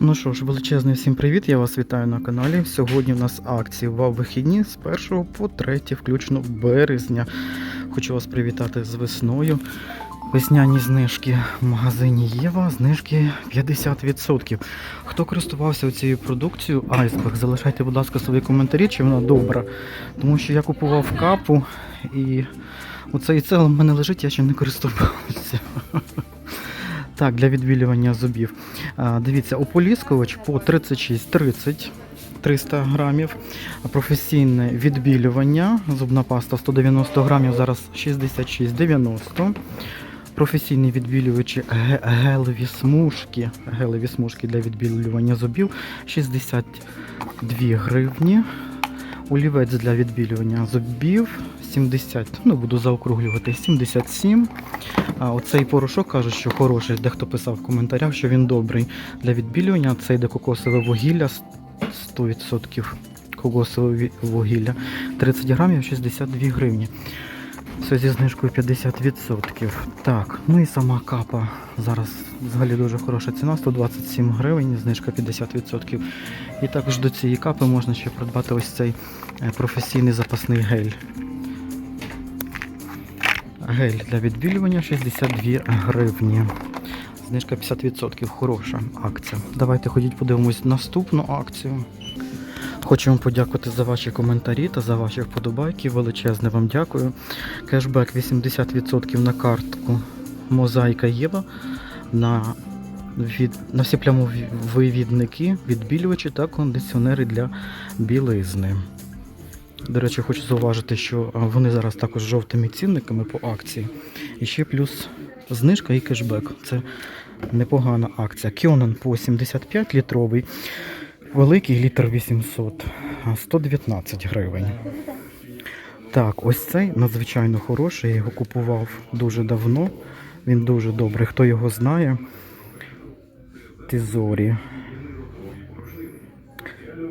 Ну що ж, величезний всім привіт, я вас вітаю на каналі. Сьогодні у нас акції в вихідні з 1 по 3 включно березня. Хочу вас привітати з весною. Весняні знижки в магазині Єва, знижки 50%. Хто користувався цією продукцією Айсберг, залишайте, будь ласка, свої коментарі, чи вона добра. Тому що я купував капу і оцей цел в мене лежить, я ще не користувався. Так, для відбілювання зубів. Дивіться, ополіскувач по 36,30 300 грамів. Професійне відбілювання. Зубна паста 190 грамів, зараз 66,90. Професійні відбілювачі гелеві смужки. Гелеві смужки для відбілювання зубів 62 гривні. Олівець для відбілювання зубів 70, ну буду заокруглювати 77. А оцей порошок кажуть, що хороший. Дехто писав в коментарях, що він добрий для відбілювання. Це йде кокосове вугілля 100% кокосове вугілля. 30 грамів 62 гривні. Все зі знижкою 50%. Так, ну і сама капа. Зараз взагалі дуже хороша ціна, 127 гривень, знижка 50%. І також до цієї капи можна ще придбати ось цей е, професійний запасний гель. Гель для відбілювання 62 гривні. Знижка 50%, хороша акція. Давайте ходіть подивимось наступну акцію. Хочу вам подякувати за ваші коментарі та за ваші вподобайки. Величезне вам дякую. Кешбек 80% на картку Мозаїка Єва на, від, на всі плямові вивідники, відбілювачі та кондиціонери для білизни. До речі, хочу зауважити, що вони зараз також жовтими цінниками по акції. І ще плюс знижка і кешбек. Це непогана акція. Кьонен по 75 літровий, великий літр 800, 119 гривень. Так, ось цей надзвичайно хороший. Я його купував дуже давно. Він дуже добрий. Хто його знає? Тизорі.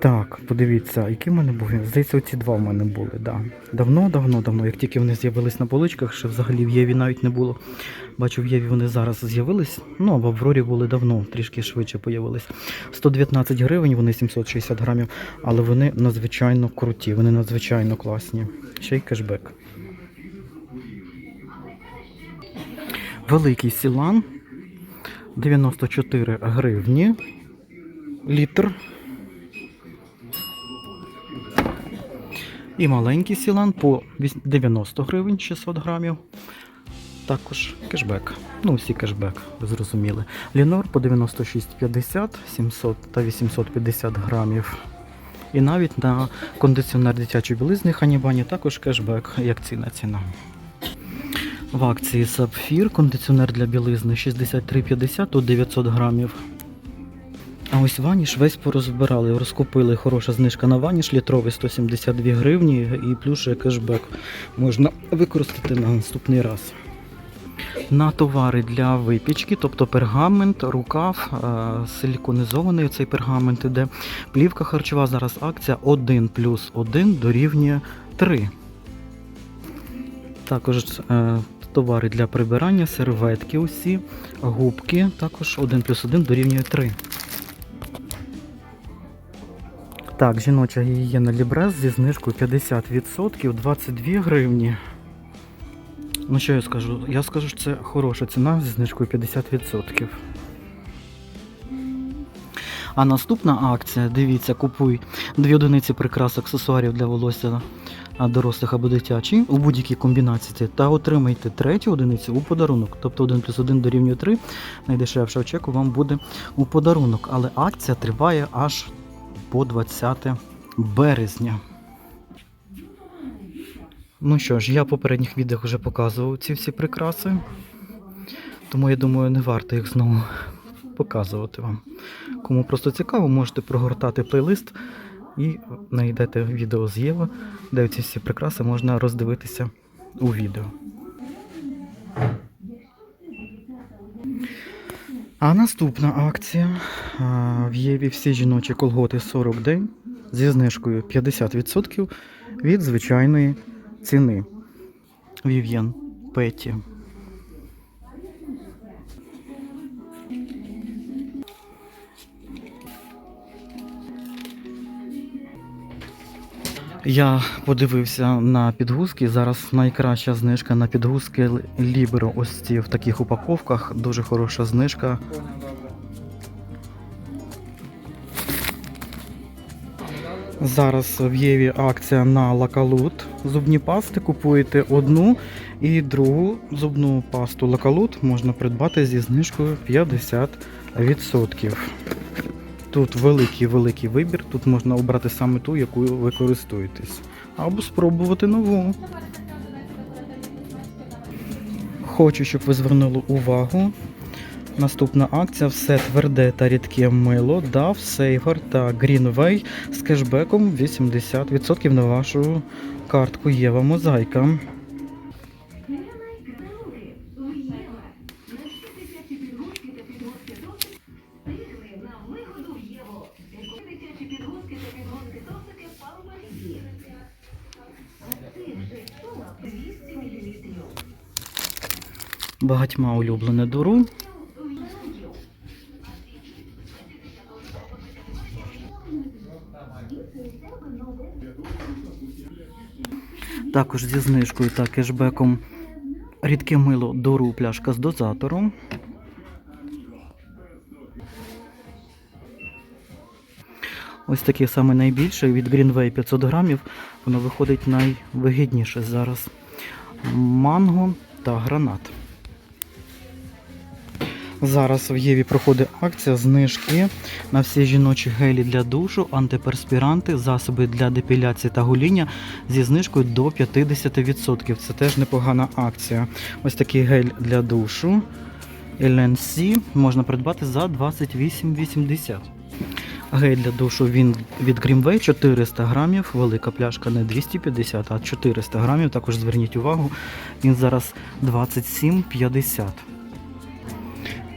Так, подивіться, який в мене був. Здається, оці два в мене були. Да. Давно, давно, давно. Як тільки вони з'явились на поличках, ще взагалі в Єві навіть не було. Бачу, в Єві вони зараз з'явились. Ну, а в Аврорі були давно, трішки швидше появились. 119 гривень, вони 760 грамів, але вони надзвичайно круті, вони надзвичайно класні. Ще й кешбек. Великий сілан 94 гривні. Літр. І маленький сілан по 90 гривень 600 грамів. Також кешбек. Ну, всі кешбек, ви зрозуміли. Лінор по 96,50, 700 та 850 грамів. І навіть на кондиціонер дитячої білизни Ханібані також кешбек, як ціна ціна. В акції Сапфір, кондиціонер для білизни 63,50 тут 900 грамів. А ось ваніш весь порозбирали, розкупили хороша знижка на ваніш літровий 172 гривні і плюс кешбек можна використати на наступний раз. На товари для випічки, тобто пергамент, рукав, е, силіконізований цей пергамент іде. Плівка харчова зараз акція 1 плюс 1 дорівнює 3. Також е, товари для прибирання, серветки усі, губки, також 1 плюс 1 дорівнює 3. Так, жіноча гігієна Лібрес зі знижкою 50%, 22 гривні. Ну що я скажу? Я скажу, що це хороша ціна зі знижкою 50%. А наступна акція, дивіться, купуй дві одиниці прикрас аксесуарів для волосся дорослих або дитячі у будь-якій комбінації та отримайте третю одиницю у подарунок. Тобто 1 плюс 1 дорівнює 3. Найдешевша в чеку вам буде у подарунок. Але акція триває аж по 20 березня. Ну що ж, я в попередніх відео вже показував ці всі прикраси, тому я думаю, не варто їх знову показувати вам. Кому просто цікаво, можете прогортати плейлист і знайдете відео з Єва, де ці всі прикраси можна роздивитися у відео. А наступна акція в Єві всі жіночі колготи 40 день зі знижкою 50% від звичайної ціни. Вів'єн Петі. Я подивився на підгузки. Зараз найкраща знижка на підгузки Libero. Ось ці в таких упаковках. Дуже хороша знижка. Зараз в Єві акція на лакалут. Зубні пасти купуєте одну і другу зубну пасту лакалут можна придбати зі знижкою 50%. Тут великий великий вибір. Тут можна обрати саме ту, якою ви користуєтесь. Або спробувати нову. Хочу, щоб ви звернули увагу. Наступна акція все тверде та рідке мило DAF, Saver та Greenway з кешбеком 80% на вашу картку Єва Мозаїка. Багатьма улюблене дуру. Також зі знижкою та кешбеком рідке мило дору пляшка з дозатором. Ось таке саме найбільше від Greenway 500 грамів. Воно виходить найвигідніше зараз. Манго та гранат. Зараз в Єві проходить акція знижки на всі жіночі гелі для душу, антиперспіранти, засоби для депіляції та гоління зі знижкою до 50%. Це теж непогана акція. Ось такий гель для душу LNC можна придбати за 28,80. Гель для душу він від Grimway 400 грамів, велика пляшка не 250, а 400 грамів. Також зверніть увагу, він зараз 27,50.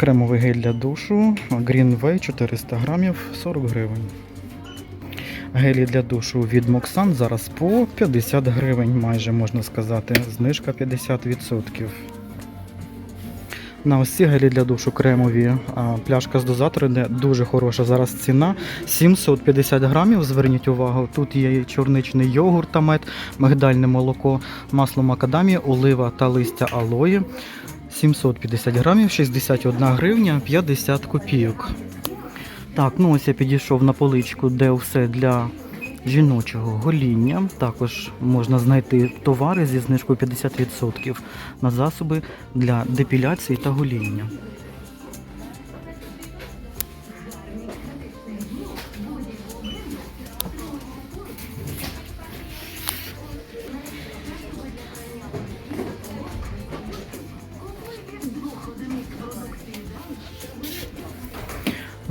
Кремовий гель для душу Greenway 400 грамів 40 гривень. Гелі для душу від Moxan зараз по 50 гривень, майже можна сказати. Знижка 50%. На ось ці гелі для душу кремові пляшка з дозатором, де дуже хороша зараз ціна. 750 грамів. Зверніть увагу. Тут є чорничний йогурт та мед, мигдальне молоко, масло макадамія, олива та листя алої. 750 грамів, 61 гривня, 50 копійок. Так, ну ось я підійшов на поличку, де все для жіночого гоління. Також можна знайти товари зі знижкою 50% на засоби для депіляції та гоління.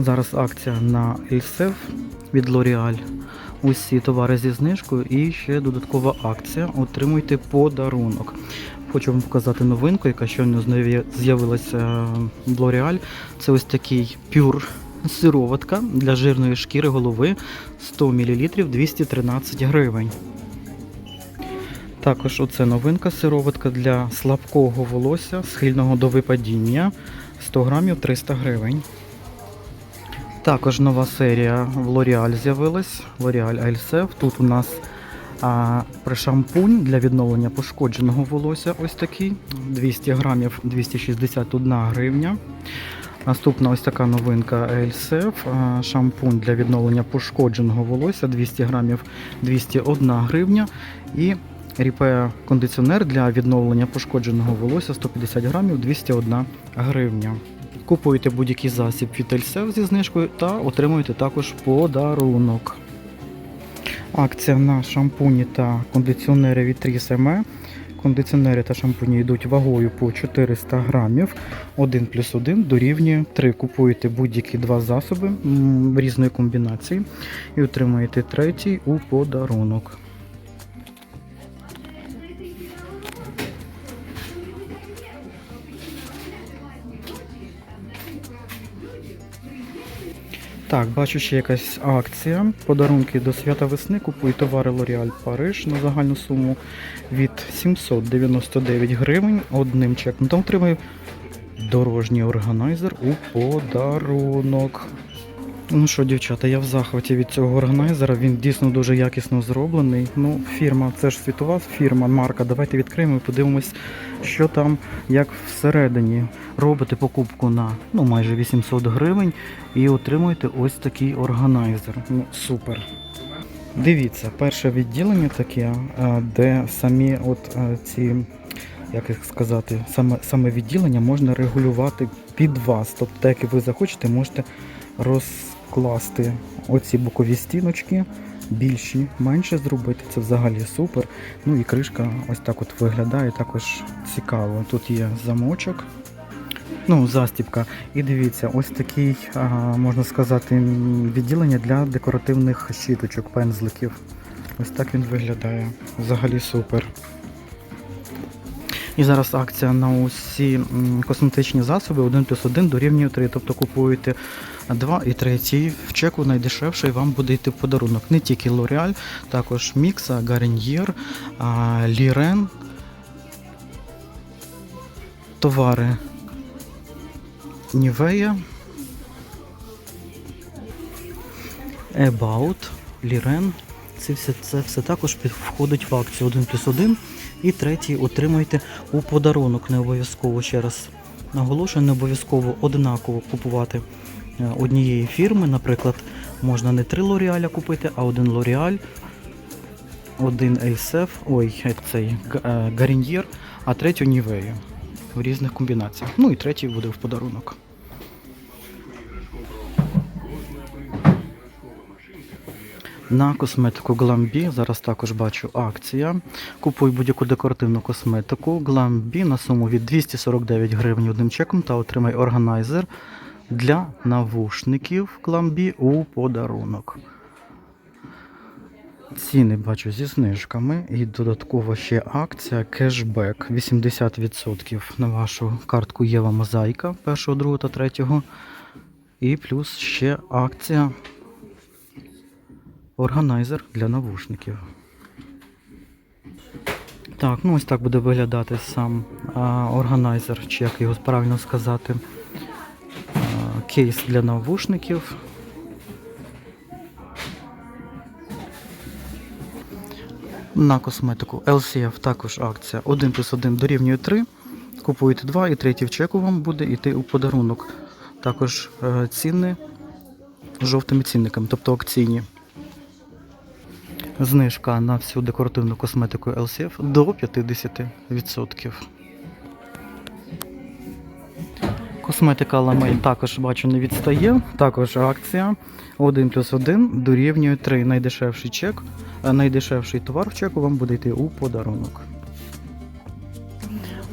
Зараз акція на Ельсев від L'Oreal. Усі товари зі знижкою і ще додаткова акція. Отримуйте подарунок. Хочу вам показати новинку, яка щойно з'явилася в L'Oreal. Це ось такий пюр сироватка для жирної шкіри голови 100 мл 213 гривень. Також оце новинка сироватка для слабкого волосся, схильного до випадіння 100 грамів 300 гривень. Також нова серія в L'Oreal з'явилась. L'Oreal Elsef. Тут у нас а, шампунь для відновлення пошкодженого волосся. Ось такий. 200 грамів 261 гривня. Наступна ось така новинка Elsef. Шампунь для відновлення пошкодженого волосся 200 грамів 201 гривня. І Ріпе кондиціонер для відновлення пошкодженого волосся 150 грамів 201 гривня. Купуєте будь-який засіб від Ельсев зі знижкою та отримуєте також подарунок. Акція на шампуні та кондиціонери від 3SME. Кондиціонери та шампуні йдуть вагою по 400 грамів. 1 плюс 1 дорівнює 3. Купуєте будь-які два засоби різної комбінації і отримуєте третій у подарунок. Так, бачу ще якась акція. Подарунки до свята весни. Купуй товари L'Oréal Париж на загальну суму від 799 гривень одним чеком. Там отримаю дорожній органайзер у подарунок. Ну що, дівчата, я в захваті від цього органайзера. Він дійсно дуже якісно зроблений. Ну, фірма, це ж світова фірма, марка. Давайте відкриємо і подивимось, що там, як всередині. Робите покупку на ну, майже 800 гривень і отримуєте ось такий органайзер. Ну, супер. Дивіться, перше відділення таке, де самі от ці, як їх сказати, саме, саме відділення можна регулювати під вас. Тобто, як ви захочете, можете розкласти оці бокові стіночки, більші, менше зробити. Це взагалі супер. Ну і кришка ось так от виглядає, також цікаво. Тут є замочок. Ну, застібка. І дивіться, ось такий, можна сказати, відділення для декоративних щіточок, пензликів. Ось так він виглядає. Взагалі супер. І зараз акція на усі косметичні засоби 1 плюс 1 дорівнює 3. Тобто купуєте 2 і 3 в чеку найдешевше і вам буде йти подарунок. Не тільки L'Oreal, також Мікса, Garnier, Лірен. Товари Нівея, About, Лірен. Це все, це все також входить в акцію 1 плюс 1. І третій отримуєте у подарунок. Не обов'язково ще раз наголошую, не обов'язково однаково купувати однієї фірми. Наприклад, можна не три L'Oreal купити, а один L'Oreal, один ASF, ой, е, цей Гарін'єр, а третю Нівею в різних комбінаціях. Ну і третій буде в подарунок. На косметику Glambi зараз також бачу акція. Купуй будь-яку декоративну косметику Glambi на суму від 249 гривень одним чеком та отримай органайзер для навушників Glambi у подарунок. Ціни бачу зі знижками і додатково ще акція кешбек 80% на вашу картку Єва Мозаїка першого, другого та третього. І плюс ще акція органайзер для навушників. Так, ну ось так буде виглядати сам а, органайзер, чи як його правильно сказати, кейс для навушників. На косметику LCF також акція 1 плюс 1 дорівнює 3. Купуєте 2 і третій в чеку вам буде йти у подарунок. Також е, ціни жовтими цінниками, тобто акційні. Знижка на всю декоративну косметику LCF до 50%. Косметика Ламель також бачу не відстає. Також акція 1 плюс 1 дорівнює 3. Найдешевший чек, е, найдешевший товар в чеку вам буде йти у подарунок.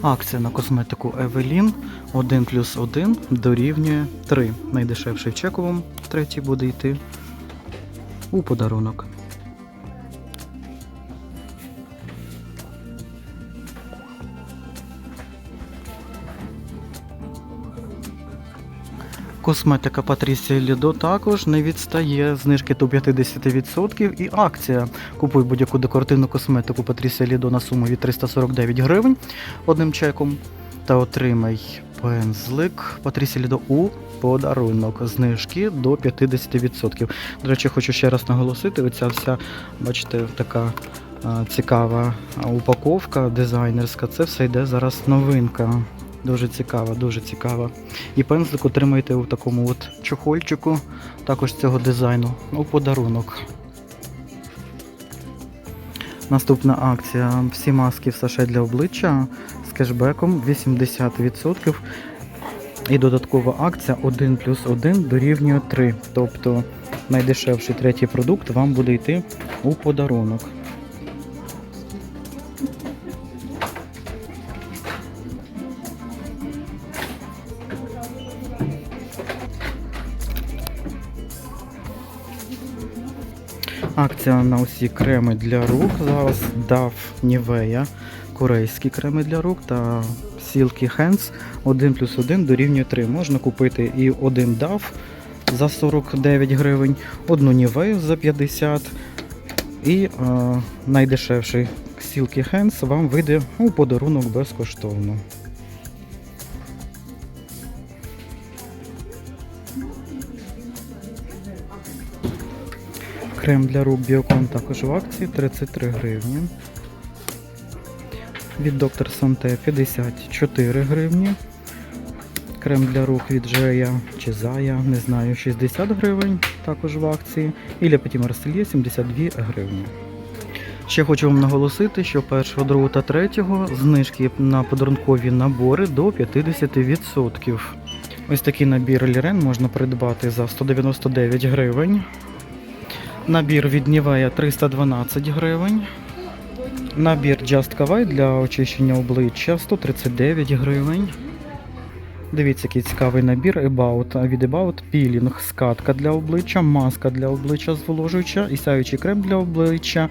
Акція на косметику Evelyn 1 плюс 1 дорівнює 3. Найдешевший в чеку третій буде йти у подарунок. Косметика Патрісія Лідо також не відстає. Знижки до 50% і акція. Купуй будь-яку декоративну косметику Патрісія Лідо на суму від 349 гривень одним чеком. Та отримай пензлик Патрісія Лідо у подарунок. Знижки до 50%. До речі, хочу ще раз наголосити: оця вся, бачите, така цікава упаковка дизайнерська. Це все йде зараз новинка. Дуже цікава, дуже цікава. І пензлик отримаєте у такому от чохольчику, також цього дизайну, у подарунок. Наступна акція. Всі маски в саше для обличчя з кешбеком 80%. І додаткова акція 1 плюс 1 дорівнює 3. Тобто найдешевший третій продукт вам буде йти у подарунок. Акція на усі креми для рук. Зараз DAF Nivea, корейські креми для рук та Silky Hands 1 плюс 1 дорівнює 3. Можна купити і один DAF за 49 гривень, одну Nivea за 50 і е, найдешевший Silky Hands вам вийде у подарунок безкоштовно. Крем для рук Біокон також в акції 33 гривні. Від доктор Санте 54 гривні. Крем для рук від Жея чи Зая, не знаю, 60 гривень, також в акції. І Petit Marseille 72 гривні. Ще хочу вам наголосити, що 1, 2 та 3 знижки на подарункові набори до 50%. Ось такий набір Лірен можна придбати за 199 гривень. Набір від Nivea 312 гривень. Набір Just Kawaii для очищення обличчя 139 гривень. Дивіться, який цікавий набір About від About пілінг, скатка для обличчя, маска для обличчя зволожуюча і сяючий крем для обличчя.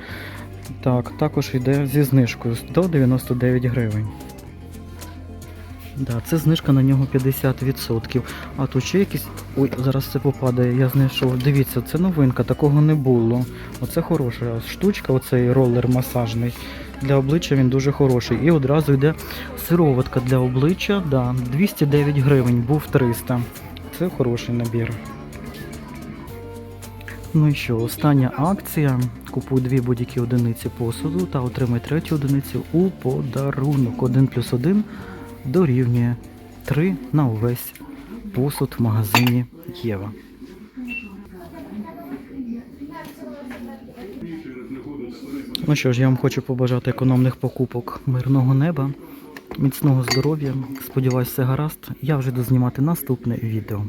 Так, також йде зі знижкою 199 гривень. Да, це знижка на нього 50%. А тут ще якісь. Ой, зараз це попадає, я знайшов. Дивіться, це новинка, такого не було. Оце хороша штучка, оцей ролер масажний. Для обличчя він дуже хороший. І одразу йде сироватка для обличчя. Да, 209 гривень, був 300. Це хороший набір. Ну і що, остання акція. Купуй дві будь-які одиниці посуду та отримай третю одиницю у подарунок. 1 плюс 1 дорівнює 3 на увесь посуд в магазині Єва. Ну що ж, я вам хочу побажати економних покупок, мирного неба, міцного здоров'я. Сподіваюсь, все гаразд. Я вже дознімати знімати наступне відео.